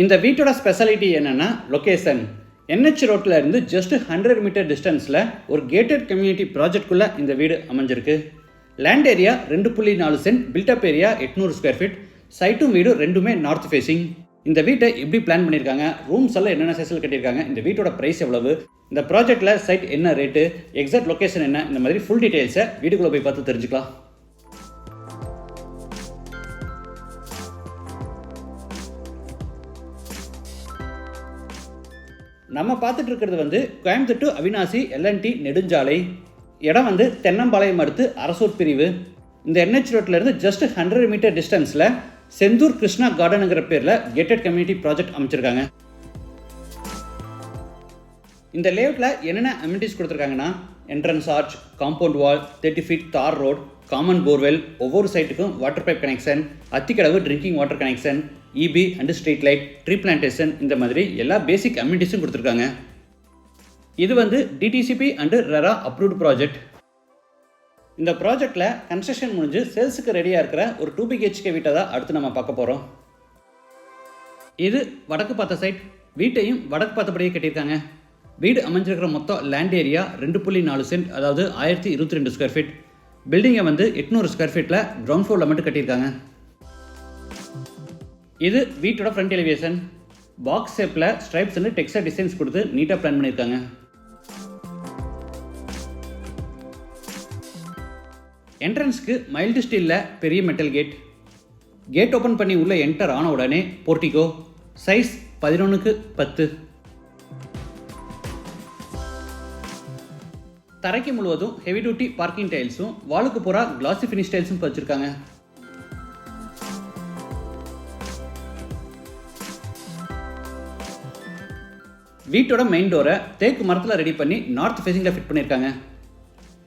இந்த வீட்டோட ஸ்பெஷாலிட்டி என்னென்னா லொக்கேஷன் என்ஹெச் ரோட்டில் இருந்து ஜஸ்ட் ஹண்ட்ரட் மீட்டர் டிஸ்டன்ஸில் ஒரு கேட்டட் கம்யூனிட்டி ப்ராஜெக்ட்குள்ளே இந்த வீடு அமைஞ்சிருக்கு. லேண்ட் ஏரியா ரெண்டு புள்ளி நாலு சென்ட் பில்டப் ஏரியா எட்நூறு ஸ்கொயர் ஃபீட் சைட்டும் வீடு ரெண்டுமே நார்த் ஃபேஸிங் இந்த வீட்டை எப்படி பிளான் பண்ணியிருக்காங்க? ரூம்ஸ் எல்லாம் என்னென்ன செசல் கட்டியிருக்காங்க? இந்த வீட்டோட ப்ரைஸ் எவ்வளவு? இந்த ப்ராஜெக்ட்டில் சைட் என்ன ரேட்டு எக்ஸாக்ட் லொக்கேஷன் என்ன? இந்த மாதிரி ஃபுல் டீட்டெயில்ஸை வீட்டுக்குள்ளே போய் பார்த்து தெரிஞ்சுக்கலாம். நம்ம பார்த்துட்டு இருக்கிறது வந்து கோயம்புத்தூர் டு அவினாசி எல்என்டி நெடுஞ்சாலை. இடம் வந்து தென்னம்பாளையம் அடுத்து அரசூர் பிரிவு. இந்த என்ஹெச் ரோட்லேருந்து ஜஸ்ட் ஹண்ட்ரட் மீட்டர் டிஸ்டன்ஸில் செந்தூர் கிருஷ்ணா கார்டனுங்கிற பேரில் கேட்டட் கம்யூனிட்டி ப்ராஜெக்ட் அமைச்சிருக்காங்க. இந்த லேஅவுட்டில் என்னென்ன அம்யூனிட்டிஸ் கொடுத்துருக்காங்கன்னா entrance arch compound wall thirty feet tar road common borewell ஒவ்வொரு சைட்டுக்கும் water pipe connection Athikadavu drinking water connection EB and street light tree plantation இந்த மாதிரி எல்லா பேசிக் அம்யூனிட்டிஸும் கொடுத்துருக்காங்க. இது வந்து DTCP and RERA approved project இந்த ப்ராஜெக்டில் கன்ஸ்ட்ரக்ஷன் முடிஞ்சு சேல்ஸுக்கு ரெடியாக இருக்கிற ஒரு டூ பிஹெச்கே வீட்டை தான் அடுத்து நம்ம பார்க்க போகிறோம் இது வடக்கு பார்த்த சைட் வீட்டையும் வடக்கு பார்த்தபடியே கட்டியிருக்காங்க. வீடு அமைஞ்சிருக்கிற மொத்தம் லேண்ட் ஏரியா ரெண்டு புள்ளி நாலு சென்ட் அதாவது ஆயிரத்தி இருபத்தி ரெண்டு ஸ்கொயர் ஃபீட் பில்டிங்கை வந்து எட்நூறு ஸ்கொயர் ஃபீட்டில் கிரவுண்ட் ஃப்ளோரில் மட்டும் கட்டியிருக்காங்க. இது வீட்டோட ஃப்ரண்ட் எலிவேஷன் பாக்ஸ் ஷேப்பில் ஸ்ட்ரைப்ஸ் வந்து டெக்ஸ்டர் டிசைன்ஸ் கொடுத்து நீட்டாக பிளான் பண்ணியிருக்காங்க. என்ட்ரன்ஸ்க்கு மைல்டு ஸ்டீலில் பெரிய மெட்டல் கேட் கேட் ஓப்பன் பண்ணி உள்ளே என்டர் ஆன உடனே போர்ட்டிகோ சைஸ் பதினொன்றுக்கு பத்து. தரைக்கு முழுவதும் ஹெவி டியூட்டி பார்க்கிங் டைல்ஸும் வாலுக்கு பூரா கிளாசி ஃபினிஷ் டைல்ஸும் வச்சுருக்காங்க. வீட்டோட மெயின் டோரை தேக்கு மரத்தில் ரெடி பண்ணி நார்த் ஃபேஸிங்கில் ஃபிட் பண்ணியிருக்காங்க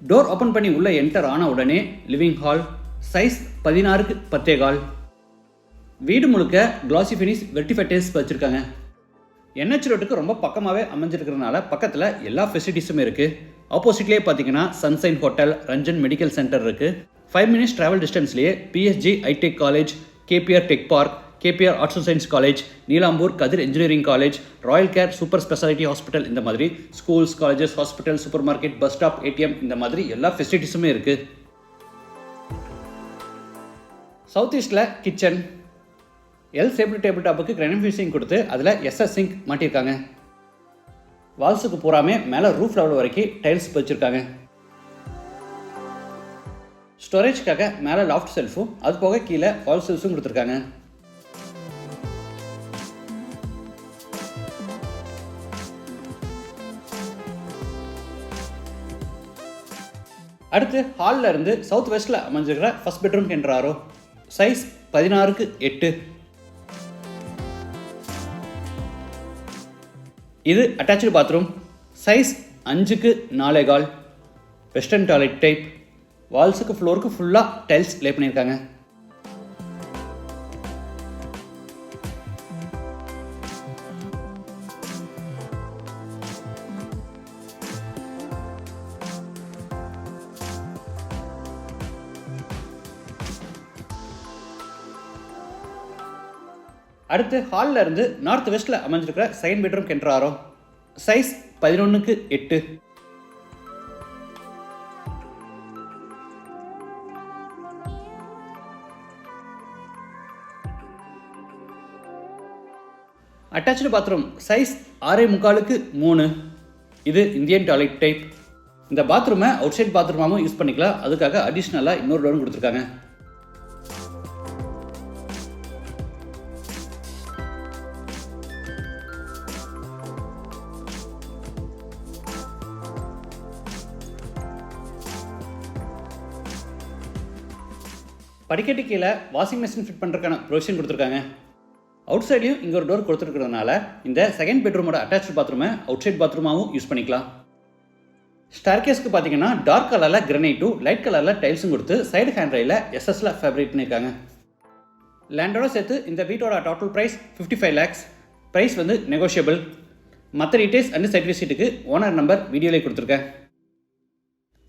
டோர் ஓப்பன் பண்ணி உள்ளே என்டர் ஆன உடனே லிவிங் ஹால் சைஸ் பதினாறுக்கு பத்தே கால். வீடு முழுக்க கிளாசி ஃபினிஷ் வெர்டிஃபைட்டேஸ் வச்சுருக்காங்க. என்ஹெச் ரோட்டுக்கு ரொம்ப பக்கமாகவே அமைஞ்சிருக்கிறதுனால பக்கத்தில் எல்லா ஃபெசிலிட்டிஸும் இருக்குது ஆப்போசிட்லேயே பார்த்தீங்கன்னா sunshine hotel Ranjan medical centre இருக்குது five minutes travel டிஸ்டன்ஸ்லேயே PSG iTech college KPR tech park KPR arts and science college Neelambur Kathir engineering college royal care super speciality hospital இந்த மாதிரி schools colleges hospital super market bus stop ATM இந்த மாதிரி எல்லா ஃபெசிலிட்டிஸுமே இருக்குது south ஈஸ்டில் kitchen L sable table டாப்புக்கு கிரைனம் ஃபியூசிங் கொடுத்து அதில் எஸ்எஸ் சிங்க் மாட்டியிருக்காங்க வால்ஸுக்கு பூராமே மேலே ரூஃப் லெவல் வரைக்கும் டைல்ஸ் வச்சுருக்காங்க. ஸ்டோரேஜ்க்காக மேலே லாஃப்ட் செல்ஃபும் அது போக கீழே வால் செல்ஃபும் கொடுத்துருக்காங்க. அடுத்து ஹாலில் இருந்து சவுத் வெஸ்ட்டில் அமைஞ்சிருக்கிற ஃபர்ஸ்ட் பெட்ரூம் என்றாரோ? சைஸ் பதினாறுக்கு எட்டு. இது அட்டாச்சு பாத்ரூம் சைஸ் அஞ்சுக்கு நாலே கால். வெஸ்டர்ன் டாய்லெட் டைப் வால்ஸுக்கு ஃப்ளோருக்கு ஃபுல்லாக டைல்ஸ் லே பண்ணியிருக்காங்க. அடுத்து ஹாலில் இருந்து நார்த் வெஸ்ட்டில் அமைஞ்சிருக்கிற செகண்ட் பெட்ரூம் கென்றாரோ? சைஸ் பதினொன்றுக்கு எட்டு. அட்டாச்சு பாத்ரூம் சைஸ் ஆறே முக்காலுக்கு மூணு. இது இந்தியன் டாய்லெட் டைப். இந்த பாத்ரூமை அவுட் சைட் பாத்ரூமாகவும் யூஸ் பண்ணிக்கலாம். அதுக்காக அடிஷ்னலாக இன்னொரு லோன் கொடுத்துருக்காங்க. படிக்கட்டு கீழே வாஷிங் மிஷின் ஃபிட் பண்ணுறதுக்கான ப்ரொவிஷன் கொடுத்துருக்காங்க. அவுட் சைட்லையும் இங்கே ஒரு டோர் கொடுத்துருக்கிறதுனால இந்த செகண்ட் பெட்ரூமோட அட்டாச் பாத்ரூமை அவுட் சைட் பாத்ரூமாகவும் யூஸ் பண்ணிக்கலாம் ஸ்டார்கேஸ்க்கு பார்த்தீங்கன்னா டார்க் கலரில் கிரனைட்டும் லைட் கலரில் டைல்ஸும் கொடுத்து சைடு ஹேண்ட் ரயில எஸ்எஸ்ல ஃபேப்ரிக் பண்ணியிருக்காங்க. லேண்டோட சேர்த்து இந்த வீட்டோட total price fifty five lakhs price வந்து நெகோஷியபிள் மற்ற டீட்டெயில்ஸ் அண்ட் சர்டிஃபிகேட்டுக்கு ஓனர் நம்பர் வீடியோலேயே கொடுத்துருக்கேன்.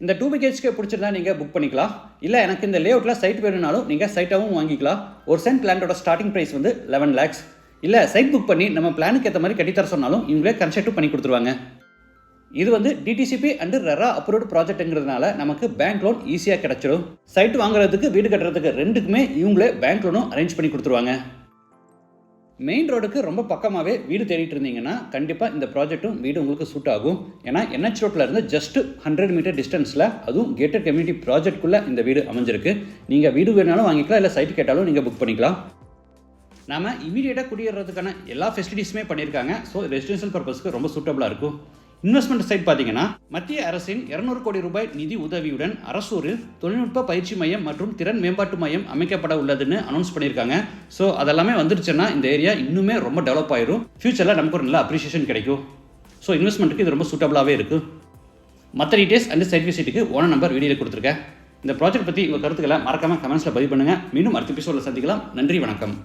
இந்த டூ பிஹெச்கே பிடிச்சிருந்தா நீங்கள் புக் பண்ணிக்கலாம். இல்லை எனக்கு இந்த லேஅவுட்டில் சைட் வேணும்னாலும் நீங்கள் சைட்டாகவும் வாங்கிக்கலாம். ஒரு சென்ட் லேண்டோட ஸ்டார்டிங் ப்ரைஸ் வந்து லெவன் லேக்ஸ் இல்லை சைட் புக் பண்ணி நம்ம பிளானுக்கு ஏற்ற மாதிரி கட்டித்தர சொன்னாலும் இவங்களே கன்ஸ்ட்ரக்ட் பண்ணி கொடுத்துருவாங்க. இது வந்து டிடிசிபி அண்டு ரெரா அப்ரூவ்டு ப்ராஜெக்ட்டுங்கிறதுனால நமக்கு பேங்க் லோன் ஈஸியாக கிடச்சிடும் சைட் வாங்குறதுக்கு வீடு கட்டுறதுக்கு ரெண்டுக்குமே இவங்களே பேங்க் லோனும் அரேஞ்ச் பண்ணி கொடுத்துருவாங்க. மெயின் ரோடுக்கு ரொம்ப பக்கமாகவே வீடு தேடிட்டு இருந்தீங்கன்னா கண்டிப்பாக இந்த ப்ராஜெக்ட்டும் வீடு உங்களுக்கு சூட் ஆகும். ஏன்னா என்ஹெச் ரோட்டில் இருந்து ஜஸ்ட் ஹண்ட்ரட் மீட்டர் டிஸ்டன்ஸில் அதுவும் கேட்டட் கம்யூனிட்டி ப்ராஜெக்ட்குள்ளே இந்த வீடு அமைஞ்சிருக்கு. நீங்கள் வீடு வேணாலும் வாங்கிக்கலாம் இல்லை சைட் கேட்டாலும் நீங்கள் புக் பண்ணிக்கலாம். நாம் இமீடியட்டாக குடியேறதுக்கான எல்லா ஃபெசிலிட்டிஸுமே பண்ணியிருக்காங்க. ஸோ ரெசிடென்ஷியல் பர்பஸ்க்கு ரொம்ப சூட்டபுளாக இருக்கும். இன்வெஸ்ட்மெண்ட் சைட் பார்த்தீங்கன்னா மத்திய அரசின் இருநூறு கோடி ரூபாய் நிதி உதவியுடன் அரசூரில் தொழில்நுட்ப பயிற்சி மையம் மற்றும் திறன் மேம்பாட்டு மையம் அமைக்கப்பட உள்ளதுன்னு அனௌன்ஸ் பண்ணியிருக்காங்க. ஸோ அதெல்லாமே வந்துருச்சுன்னா இந்த ஏரியா இன்னுமே ரொம்ப டெவலப் ஆயிரும். ஃபியூச்சரில் நமக்கு ஒரு நல்ல அப்ரிஷியேஷன் கிடைக்கும். ஸோ இன்வெஸ்ட்மெண்ட்டுக்கு இது ரொம்ப சூட்டபுளாகவே இருக்குது மற்ற டீட்டெயில்ஸ் அண்ட் சைட் விசிட்டுக்கு ஓன நம்பர் வீடியோவில் கொடுத்துருக்கேன். இந்த ப்ராஜெக்ட் பற்றி உங்கள் கருத்துக்களை மறக்காமல் கமெண்ட்ஸில் பதிவு பண்ணுங்கள் மீண்டும் அடுத்த எபிசோடில் சந்திக்கலாம். நன்றி வணக்கம்.